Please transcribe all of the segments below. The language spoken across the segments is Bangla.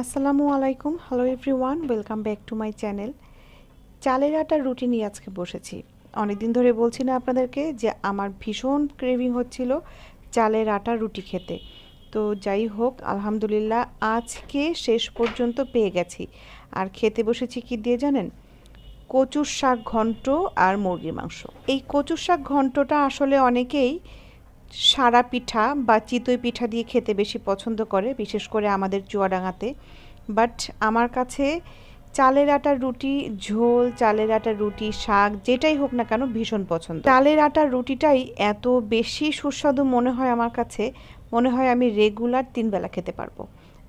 আসসালামু আলাইকুম। Hello everyone welcome back to my channel চালের আটার রুটি নিয়ে আজকে বসেছি। অনেকদিন ধরে বলছি না আপনাদেরকে যে আমার ভীষণ ক্রেভিং হচ্ছিল চালের আটার রুটি খেতে। তো যাই হোক, আলহামদুলিল্লাহ আজকে শেষ পর্যন্ত পেয়ে গেছি। আর খেতে বসেছি কি দিয়ে জানেন? কচুর শাক ঘন্ট আর মুরগির মাংস। এই কচুর শাক ঘন্টটা আসলে অনেকেই সারা পিঠা বা চিতই পিঠা দিয়ে খেতে বেশি পছন্দ করে, বিশেষ করে আমাদের চুয়াডাঙ্গাতে। বাট আমার কাছে চালের আটার রুটি, ঝোল, চালের আটার রুটি, শাক, যেটাই হোক না কেন ভীষণ পছন্দ। চালের আটার রুটিটাই এত বেশি সুস্বাদু মনে হয় আমার কাছে, মনে হয় আমি রেগুলার তিন বেলা খেতে পারব।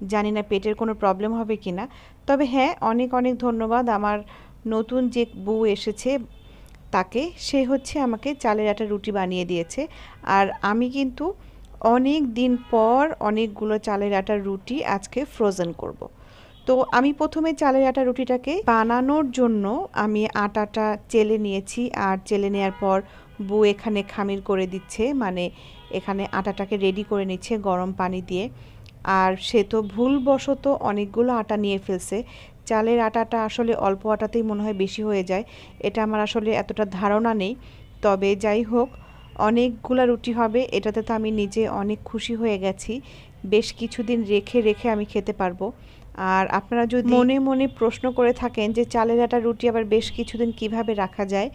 জানি না পেটের কোনো প্রবলেম হবে কি না তবে হ্যাঁ অনেক অনেক ধন্যবাদ। আমার নতুন যে বউ এসেছে তাকে সে হচ্ছে আমাকে চালের আটা রুটি বানিয়ে দিয়েছে আর আমি কিন্তু অনেক দিন পর অনেকগুলো চালের আটার রুটি আজকে ফ্রোজেন করব। তো আমি প্রথমে চালের আটা রুটিটাকে বানানোর জন্য আমি আটাটা চেলে নিয়েছি আর চেলে নেওয়ার পর বউ এখানে খামির করে দিচ্ছে মানে এখানে আটাটাকে রেডি করে নিচ্ছে গরম পানি দিয়ে আর সে তো ভুলবশত অনেকগুলো আটা নিয়ে ফেলছে চালের আটাটা আসলে অল্প আটাতেই মনে হয় বেশি হয়ে যায়। এটা আমার আসলে এতটা ধারণা নেই। তবে যাই হোক, অনেকগুলা রুটি হবে, এটাতে তো আমি নিজে অনেক খুশি হয়ে গেছি। বেশ কিছুদিন রেখে রেখে আমি খেতে পারব। আর আপনারা যদি মনে মনে প্রশ্ন করে থাকেন যে চালের আটা রুটি আবার বেশ কিছুদিন কীভাবে রাখা যায়,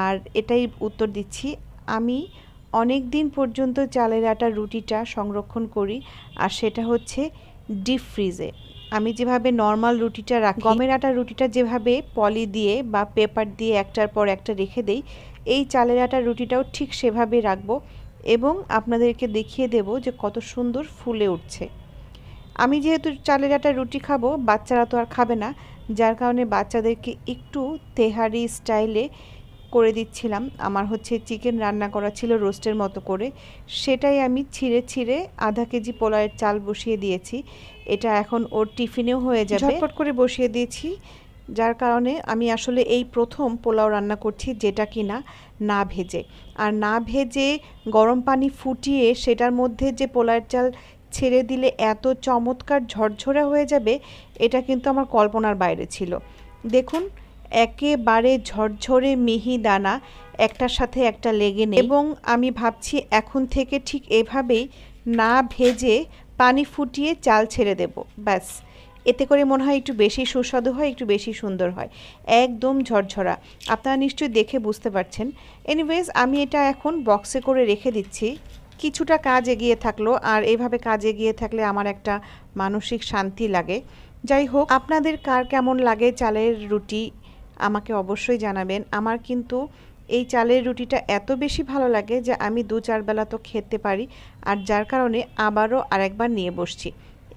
আর এটাই উত্তর দিচ্ছি। আমি অনেক দিন পর্যন্ত চালের আটার রুটিটা সংরক্ষণ করি, আর সেটা হচ্ছে ডিপ ফ্রিজে। আমি যেভাবে নর্মাল রুটিটা রাখি গমের আটার রুটিটা যেভাবে পলি দিয়ে বা পেপার দিয়ে একটার পর একটা রেখে দেই এই চালের আটার রুটিটাও ঠিক সেভাবে রাখব এবং আপনাদেরকে দেখিয়ে দেব যে কত সুন্দর ফুলে উঠছে। আমি যেহেতু চালের আটার রুটি খাব বাচ্চারা তো আর খাবে না যার কারণে বাচ্চাদেরকে একটু তেহারি স্টাইলে করে দিচ্ছিলাম। আমার হচ্ছে চিকেন রান্না করা ছিল রোস্টের মতো করে। সেটাই আমি ছিঁড়ে ছিঁড়ে আধা কেজি পোলাওয়ের চাল বসিয়ে দিয়েছি। এটা এখন ওর টিফিনেও হয়ে যাবে। ঝটপট করে বসিয়ে দিয়েছি। যার কারণে আমি আসলে এই প্রথম পোলাও রান্না করছি যেটা কি না না ভেজে। আর না ভেজে গরম পানি ফুটিয়ে সেটার মধ্যে যে পোলাওয়ের চাল ছেড়ে দিলে এত চমৎকার ঝরঝরে হয়ে যাবে, এটা কিন্তু আমার কল্পনার বাইরে ছিল। দেখুন একেবারে ঝরঝরে মিহি দানা, একটার সাথে একটা লেগে নেই। এবং আমি ভাবছি এখন থেকে ঠিক এভাবেই না ভেজে পানি ফুটিয়ে চাল ছেড়ে দেব। ব্যাস। এতে করে মনে হয় একটু বেশি সুস্বাদু হয়, একটু বেশি সুন্দর হয়। একদম ঝরঝরা। আপনারা নিশ্চয়ই দেখে বুঝতে পারছেন। এনিওয়েজ আমি এটা এখন বক্সে করে রেখে দিচ্ছি। কিছুটা কাজ এগিয়ে থাকল, আর এইভাবে কাজ এগিয়ে থাকলে আমার একটা মানসিক শান্তি লাগে। যাই হোক, আপনাদের কার কেমন লাগে চালের রুটি? আমাকে অবশ্যই জানাবেন। আমার কিন্তু এই চালের রুটিটা এত বেশি ভালো লাগে যে আমি দু চার বেলা তো খেতে পারি। আর যার কারণে আবারও আরেকবার নিয়ে বসছি।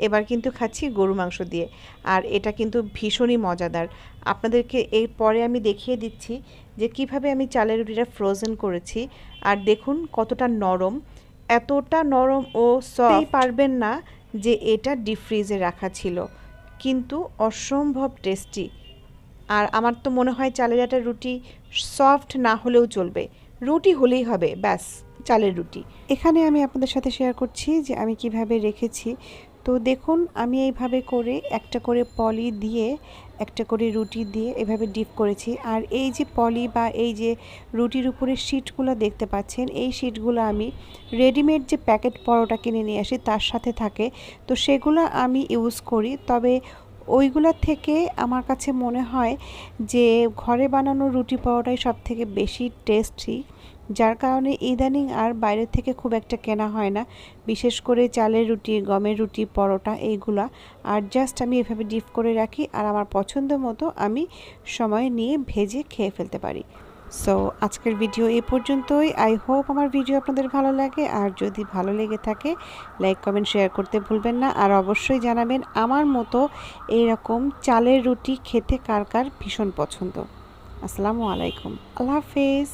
এবার কিন্তু খাচ্ছি গরু মাংস দিয়ে। আর এটা কিন্তু ভীষণই মজাদার। আপনাদেরকে এর পরে আমি দেখিয়ে দিচ্ছি যে কীভাবে আমি চালের রুটিটা ফ্রোজেন করেছি। আর দেখুন কতটা নরম। এতটা নরম ও সফট পারবেন না যে এটা ডিপ ফ্রিজে রাখা ছিল। কিন্তু অসম্ভব টেস্টি আর আমার তো মনে হয় চালের আটার রুটি সফট না হলেও চলবে। রুটি হলেই হবে, ব্যাস, চালের রুটি। এখানে আমি আপনাদের সাথে শেয়ার করছি যে আমি কীভাবে রেখেছি। তো দেখুন, আমি এইভাবে করে একটা করে পলি দিয়ে, একটা করে রুটি দিয়ে এভাবে ডিপ করেছি। আর এই যে পলি বা এই যে রুটির উপরে শিটগুলো দেখতে পাচ্ছেন, এই শিটগুলো আমি রেডিমেড যে প্যাকেট পরোটা কিনে নিয়ে আসি, তার সাথে থাকে। তো সেগুলো আমি ইউজ করি। তবে ওইগুলোর থেকে আমার কাছে মনে হয় যে ঘরে বানানো রুটি পাওয়াটাই সব থেকে বেশি টেস্টি যার কারণে ইদানিং আর বাইরে থেকে খুব একটা কেনা হয় না। বিশেষ করে চালের রুটি, গমের রুটি, পরোটা এইগুলা। আর জাস্ট আমি এভাবে ডিপ করে রাখি আর আমার পছন্দ মতো আমি সময় নিয়ে ভেজে খেয়ে ফেলতে পারি। সো আজকের ভিডিও এ পর্যন্তই। আই হোপ আমার ভিডিও আপনাদের ভালো লাগে। আর যদি ভালো লেগে থাকে লাইক কমেন্ট শেয়ার করতে ভুলবেন না। আর অবশ্যই জানাবেন আমার মতো এইরকম চালের রুটি খেতে কার কার ভীষণ পছন্দ। আসসালামু আলাইকুম। আল্লাহ হাফেজ।